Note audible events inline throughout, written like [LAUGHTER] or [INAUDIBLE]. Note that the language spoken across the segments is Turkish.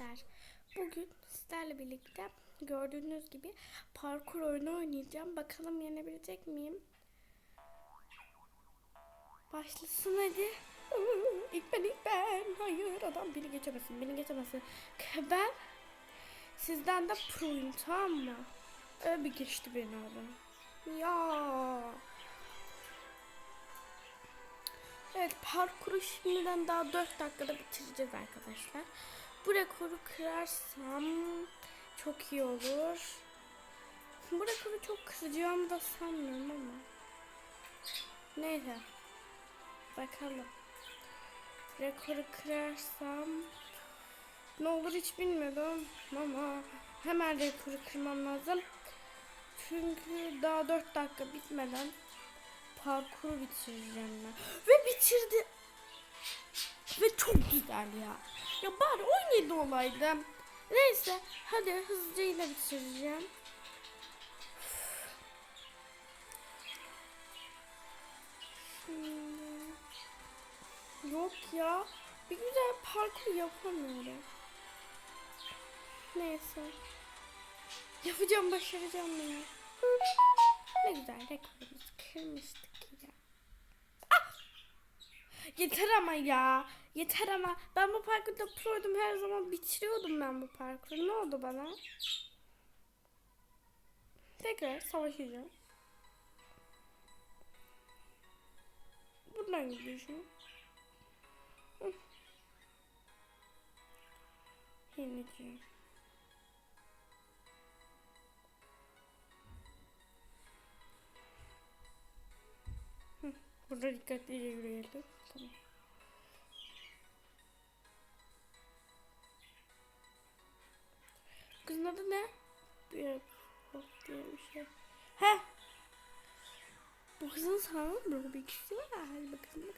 arkadaşlar. Bugün sizlerle birlikte gördüğünüz gibi parkur oyunu oynayacağım. Bakalım yenebilecek miyim? Başlasın hadi. [LAUGHS] İlk ben ilk ben. Hayır adam beni geçemesin. Beni geçemesin. [LAUGHS] Ben sizden de proyum tamam mı? Öyle bir geçti beni adam. Ya. Evet parkuru şimdiden daha 4 dakikada bitireceğiz arkadaşlar. Bu rekoru kırarsam çok iyi olur. Bu rekoru çok kıracağımı da sanmıyorum ama. Neyse. Bakalım. Rekoru kırarsam ne olur hiç bilmiyorum ama hemen rekoru kırmam lazım. Çünkü daha 4 dakika bitmeden parkuru bitireceğim ben. Ve bitirdi. Ve çok güzel ya. Ya bari 17 olaydı. Neyse hadi hızlıca yine bitireceğim. Şimdi... Yok ya. Bir güzel parkur yapamıyorum. Neyse. Yapacağım başaracağım ya. Ne güzel rekorumuzu kırmıştık ya. Ah! Yeter ama ya. Yeter ama. Ben bu parkurda proydum. Her zaman bitiriyordum ben bu parkuru. Ne oldu bana? Tekrar savaşacağım. Buradan gidiyorum. Hı. Yeneceğim. Burada dikkatlice yürüyelim. Tamam. Kızın adı ne? Bir hop diye bir şey. He. Bu kızın sanırım Rubik'si var. Hadi bakalım.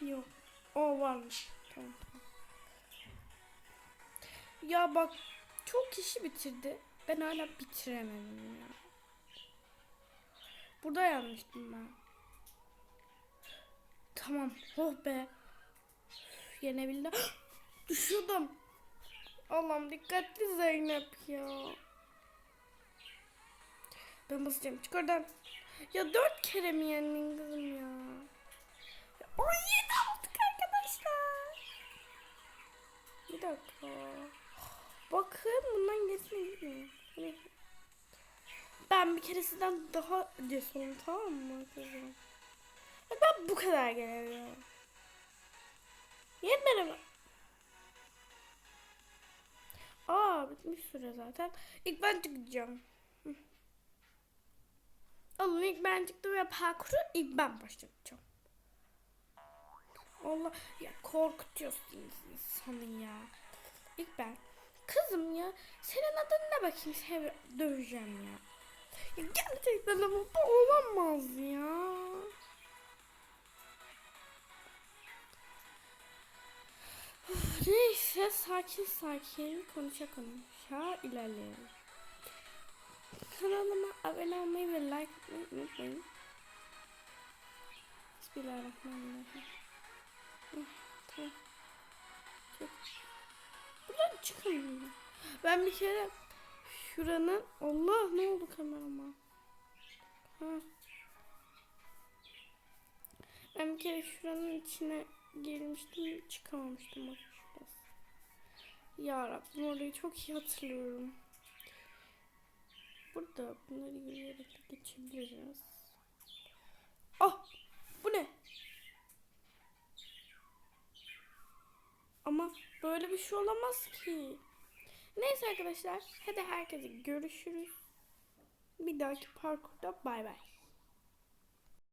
Yok. O varmış. Tamam tamam. Ya bak çok kişi bitirdi. Ben hala bitiremedim ya. Burada yanmıştım ben. Tamam. Oh be. Yenebildim. [GASPS] Düşüyordum. Allah'ım dikkatli Zeynep ya. Ben basacağım. Çık oradan. Ya dört kere mi yendin kızım ya? ya 17 aldık arkadaşlar. Bir dakika. Bakın bundan gitmiyor. Hani Ben bir keresinden daha cesurum tamam mı kızım? Ben bu kadar gelebiliyorum. Yetmedi mi? Aa bitmiş süre zaten. İlk ben çıkacağım. Oğlum ilk ben çıktım ve parkuru ilk ben başlatacağım. Allah ya korkutuyorsunuz insanı ya. İlk ben. Kızım ya senin adın ne bakayım seni döveceğim ya. ya gerçekten ama bu olamaz ya. Üf, Neyse sakin sakin konuşa konuşa ilerleyelim. Kanalıma abone olmayı ve like atmayı unutmayın. Bismillahirrahmanirrahim. Buradan çıkamıyorum. Ben bir kere şuranın Allah ne oldu kamerama? Ha. Ben bir kere şuranın içine girmiştim çıkamamıştım bak. Ya Rabbim orayı çok iyi hatırlıyorum. Burada bunları yürüyerek geçebiliriz. Ah! Bu ne? Ama böyle bir şey olamaz ki. Neyse arkadaşlar. Hadi herkese görüşürüz. Bir dahaki parkurda bay bay.